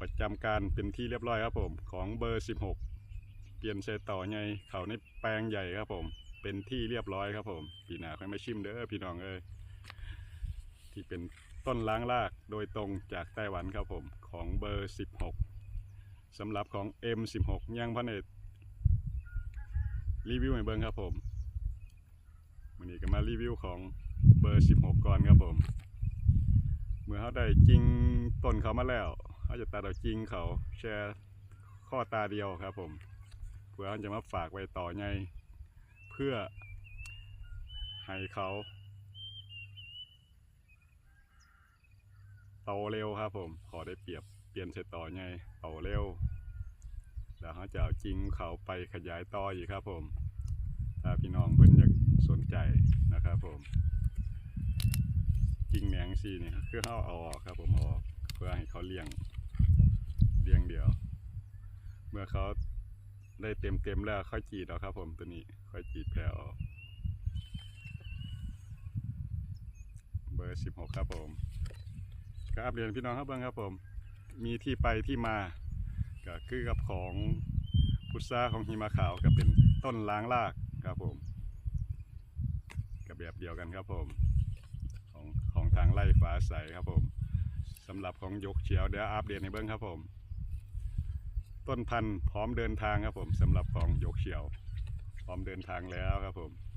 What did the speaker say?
ประจำการเป็นที่เรียบร้อยครับผม ของเบอร์ 16 เปลี่ยนเซต่อไงเขาในแปลงใหญ่ครับผม เป็นที่เรียบร้อยครับผมปีหน้าค่อยมาชิมเด้อพี่น้องเอ้ยที่เป็นต้นล้างรากโดยตรงจากไต้หวันครับผมของเบอร์ 16สำหรับของ M16 ยังพันเอ็ดรีวิวให้เบิ่งครับผมวันนี้ก็มารีวิวของเบอร์ 16 ก่อนครับผม เมื่อเขาได้จริงต้นเขามาแล้ว เขาจะตัดเอาจริงเขาแชร์ข้อตาเดียวครับผมเพื่อเขาจะมาฝากไว้ต่อไงเพื่อให้เขาโตเร็วครับผมขอได้เปรียบเปลี่ยนเสร็จต่อไงโตเร็วแล้วเขาจะเอาจริงเขาไปขยายต่ออีกครับผม ถ้าพี่น้องเพิ่นอยากสนใจนะครับผมจริงแหนงซีเนี่ยคือเขาเอาออกครับผมออกเพื่อให้เขาเลี้ยงเลี้ยงเดียว เมื่อเขาได้เต็มเต็มๆแล้วค่อยจีดเอาครับ ผมตัวนี้ค่อยจีดแผลออกเบอร์สิบหกครับผมครับเรียนพี่น้องครับเบิ้งครับผม มีที่ไปที่มาก็คือกับของพุทราของหิมะขาวก็เป็นต้นล้างรากครับผมกับแบบเดียวกันครับผมของของทางไล่ฟ้าใสครับผมสำหรับของยกเฉียวเดี๋ยวอัปเดตในเบื้องครับผม ต้นพันธุ์พร้อมเดินทางครับผมสำหรับของยกเฉียว พร้อมเดินทางแล้วครับผม